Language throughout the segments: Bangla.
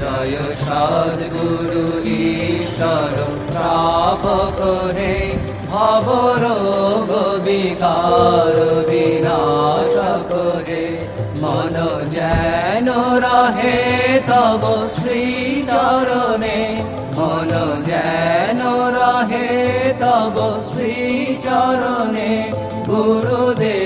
জয় সদ্গুরু ঈশ্বর প্রাপক হে ভবরোগ বিকার বিনাশক হে। মন যেন রহে তব শ্রীচরণে। মন যেন রহে তব শ্রীচরণে। গুরুদেব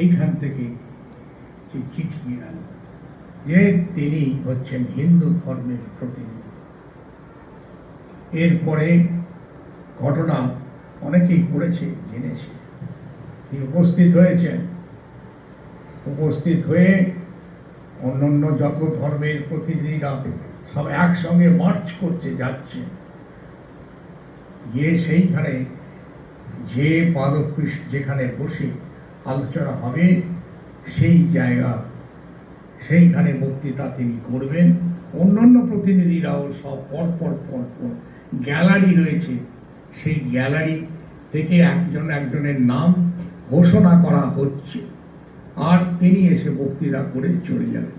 এইখান থেকে যে চিঠি এল যে তিনি হচ্ছেন হিন্দু ধর্মের প্রতিনিধি। এরপরে ঘটনা অনেকেই পড়েছে, জেনেছে। তিনি উপস্থিত হয়েছেন। উপস্থিত হয়ে অন্যান্য যত ধর্মের প্রতিনিধিরা সব একসঙ্গে মার্চ করছে যাচ্ছে গিয়ে সেইখানে যে পাদপৃষ্ঠ যেখানে বসে আলোচনা হবে, সেই জায়গা, সেইখানে বক্তৃতা তিনি করবেন। অন্যান্য প্রতিনিধিরাও সব পর পর পর পর গ্যালারি রয়েছে। সেই গ্যালারি থেকে একজন একজনের নাম ঘোষণা করা হচ্ছে, আর তিনি এসে বক্তৃতা করে চলে যাবেন।